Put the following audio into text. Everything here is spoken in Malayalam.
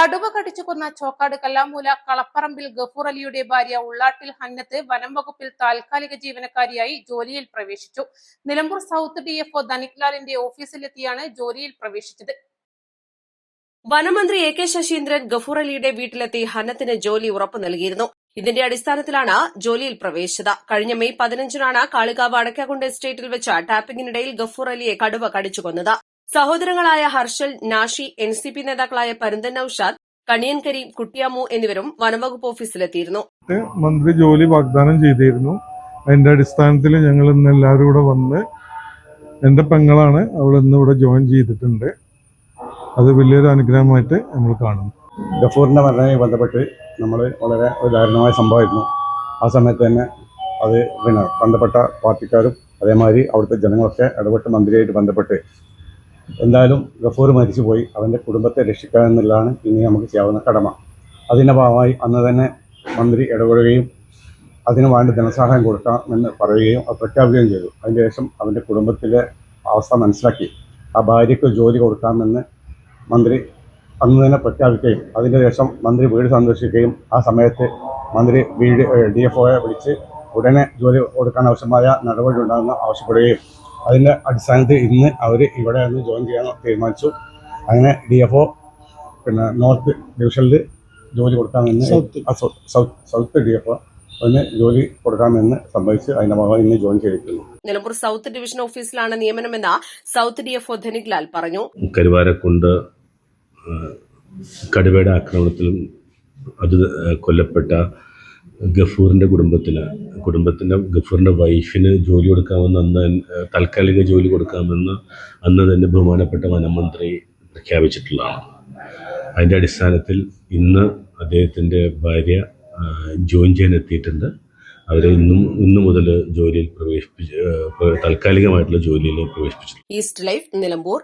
കടുവ കടിച്ചു കൊന്ന ചോക്കാട് കല്ലാമൂല കളപ്പറമ്പിൽ ഗഫൂർ അലിയുടെ ഭാര്യ ഉള്ളാട്ടിൽ ഹന്നത്ത് വനം വകുപ്പിൽ താൽക്കാലിക ജീവനക്കാരിയായി ജോലിയിൽ പ്രവേശിച്ചു. നിലമ്പൂർ സൗത്ത് ഡി എഫ് ധനിക്ലാലിന്റെ ഓഫീസിലെത്തിയാണ് ജോലിയിൽ പ്രവേശിച്ചത്. വനമന്ത്രി എ കെ ശശീന്ദ്രൻ ഗഫൂർ അലിയുടെ വീട്ടിലെത്തി ഹന്നത്തിന് ജോലി ഉറപ്പു നൽകിയിരുന്നു. ഇതിന്റെ അടിസ്ഥാനത്തിലാണ് ജോലിയിൽ പ്രവേശിച്ചത്. കഴിഞ്ഞ മെയ് പതിനഞ്ചിനാണ് കാളികാവ് അടക്കാകുണ്ട് എസ്റ്റേറ്റിൽ വെച്ച ടാപ്പിംഗിനിടയിൽ ഗഫൂർ അലിയെ കടുവ കടിച്ചു കൊന്നത്. സഹോദരങ്ങളായ Harshal Nashi N C P നേതാക്കളായ പരന്തൻ നൌഷാദ് കണിയൻ കരീം കുട്ടിയാമു എന്നിവരും വനംവകുപ്പ് ഓഫീസിലെത്തിയിരുന്നു. മന്ത്രി ജോലി വാഗ്ദാനം ചെയ്തിരുന്നു. അതിന്റെ അടിസ്ഥാനത്തിൽ ഞങ്ങൾ ഇന്ന് എല്ലാവരും കൂടെ വന്ന് എന്റെ പെങ്ങളാണ് അവൾ ഇന്ന് ഇവിടെ ജോയിൻ ചെയ്തിട്ടുണ്ട്. അത് വലിയൊരു അനുഗ്രഹമായിട്ട് നമ്മൾ കാണുന്നു. ഗഫൂറിന്റെ മരണവുമായി ബന്ധപ്പെട്ട് നമ്മൾ വളരെ ഒരു ദാരുണമായ സംഭവമായിരുന്നു. ആ സമയത്ത് തന്നെ അത് പിന്നെ ബന്ധപ്പെട്ട പാർട്ടിക്കാരും അതേമാതിരി അവിടുത്തെ ജനങ്ങളൊക്കെ ഇടപെട്ട് മന്ത്രിയായിട്ട് ബന്ധപ്പെട്ട് എന്തായാലും ഗഫൂർ മരിച്ചുപോയി. അവന്റെ കുടുംബത്തെ രക്ഷിക്കുക എന്നുള്ളതാണ് ഇനി നമുക്ക് ചെയ്യാവുന്ന കടമ. അതിന്റെ ഭാഗമായി അന്ന് തന്നെ മന്ത്രി ഇടപെടുകയും അതിന് വേണ്ട ധനസഹായം കൊടുക്കാമെന്ന് പറയുകയും അത് പ്രഖ്യാപിക്കുകയും ചെയ്തു. അതിന്റെ ശേഷം അവന്റെ കുടുംബത്തിലെ അവസ്ഥ മനസ്സിലാക്കി. ആ ഭാര്യയ്ക്ക് ജോലി കൊടുക്കാമെന്ന് മന്ത്രി അന്ന് തന്നെ പ്രഖ്യാപിക്കുകയും അതിന്റെ ശേഷം മന്ത്രി വീട് സന്ദർശിക്കുകയും ആ സമയത്ത് മന്ത്രി വീട് ഡി എഫ് ഒയെ വിളിച്ച് ഉടനെ ജോലി കൊടുക്കാൻ ആവശ്യമായ നടപടി ഉണ്ടാകുന്ന ആവശ്യപ്പെടുകയും അതിന്റെ അടിസ്ഥാനത്തിൽ ഇന്ന് അവർ ഇവിടെ നിന്ന് ജോയിൻ ചെയ്യാൻ തീരുമാനിച്ചു. അങ്ങനെ ഡി എഫ് ഒ പിന്നെ നോർത്ത് ഡിവിഷനിൽ ജോലി കൊടുക്കാമെന്ന് south south D F O അതിന് ജോലി കൊടുക്കാമെന്ന് സംഭവിച്ച് അതിന്റെ ഭാഗമായി ഇന്ന് ജോയിൻ ചെയ്തിരിക്കുന്നു. നിലമ്പൂർ സൗത്ത് ഡിവിഷൻ ഓഫീസിലാണ് നിയമനമെന്ന് സൌത്ത് ഡിഎഫ്ഒ ധനിക്ലാൽ പറഞ്ഞു. കരുവാരക്കുണ്ട് കടുവയുടെ ആക്രമണത്തിലും അത് കൊല്ലപ്പെട്ട ഗഫൂറിന്റെ കുടുംബത്തിന് കുടുംബത്തിന്റെ ഗഫൂറിന്റെ വൈഫിന് ജോലി കൊടുക്കാമെന്ന് അന്ന് താൽക്കാലിക ജോലി കൊടുക്കാമെന്ന് അന്ന് തന്നെ ബഹുമാനപ്പെട്ട വനമന്ത്രി പ്രഖ്യാപിച്ചിട്ടുള്ളതാണ്. അതിന്റെ അടിസ്ഥാനത്തിൽ ഇന്ന് അദ്ദേഹത്തിന്റെ ഭാര്യ ജോയിൻ ചെയ്യാൻ എത്തിയിട്ടുണ്ട് അവരെ ഇന്നും ഇന്നു മുതൽ ജോലിയിൽ പ്രവേശിപ്പിച്ച് താൽക്കാലികമായിട്ടുള്ള ജോലിയിൽ പ്രവേശിപ്പിച്ചു ഈസ്റ്റ് ലൈഫ് നിലമ്പൂർ